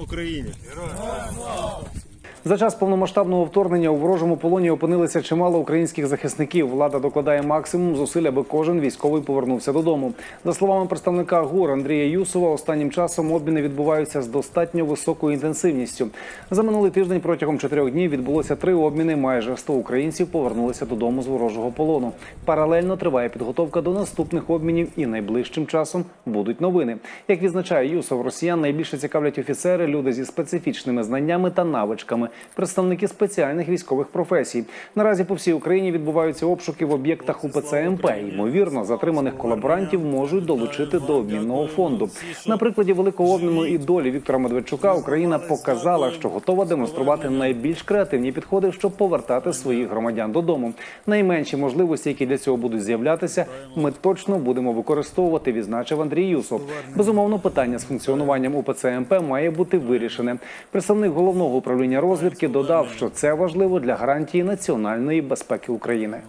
Україні! За час повномасштабного вторгнення у ворожому полоні опинилися чимало українських захисників. Влада докладає максимум зусиль, аби кожен військовий повернувся додому. За словами представника ГУР Андрія Юсова, останнім часом обміни відбуваються з достатньо високою інтенсивністю. За минулий тиждень протягом чотирьох днів відбулося три обміни. Майже 100 українців повернулися додому з ворожого полону. Паралельно триває підготовка до наступних обмінів, і найближчим часом будуть новини. Як відзначає Юсов, росіян найбільше цікавлять офіцери, люди зі специфічними знаннями та навичками, представники спеціальних військових професій. Наразі по всій Україні відбуваються обшуки в об'єктах УПЦ МП. Ймовірно, затриманих колаборантів можуть долучити до обмінного фонду. На прикладі великого обміну і долі Віктора Медведчука Україна показала, що готова демонструвати найбільш креативні підходи, щоб повертати своїх громадян додому. Найменші можливості, які для цього будуть з'являтися, ми точно будемо використовувати. Відзначив Андрій Юсов. Безумовно, питання з функціонуванням УПЦ МП має бути вирішене. Представник головного управління розвідки додав, що це важливо для гарантії національної безпеки України.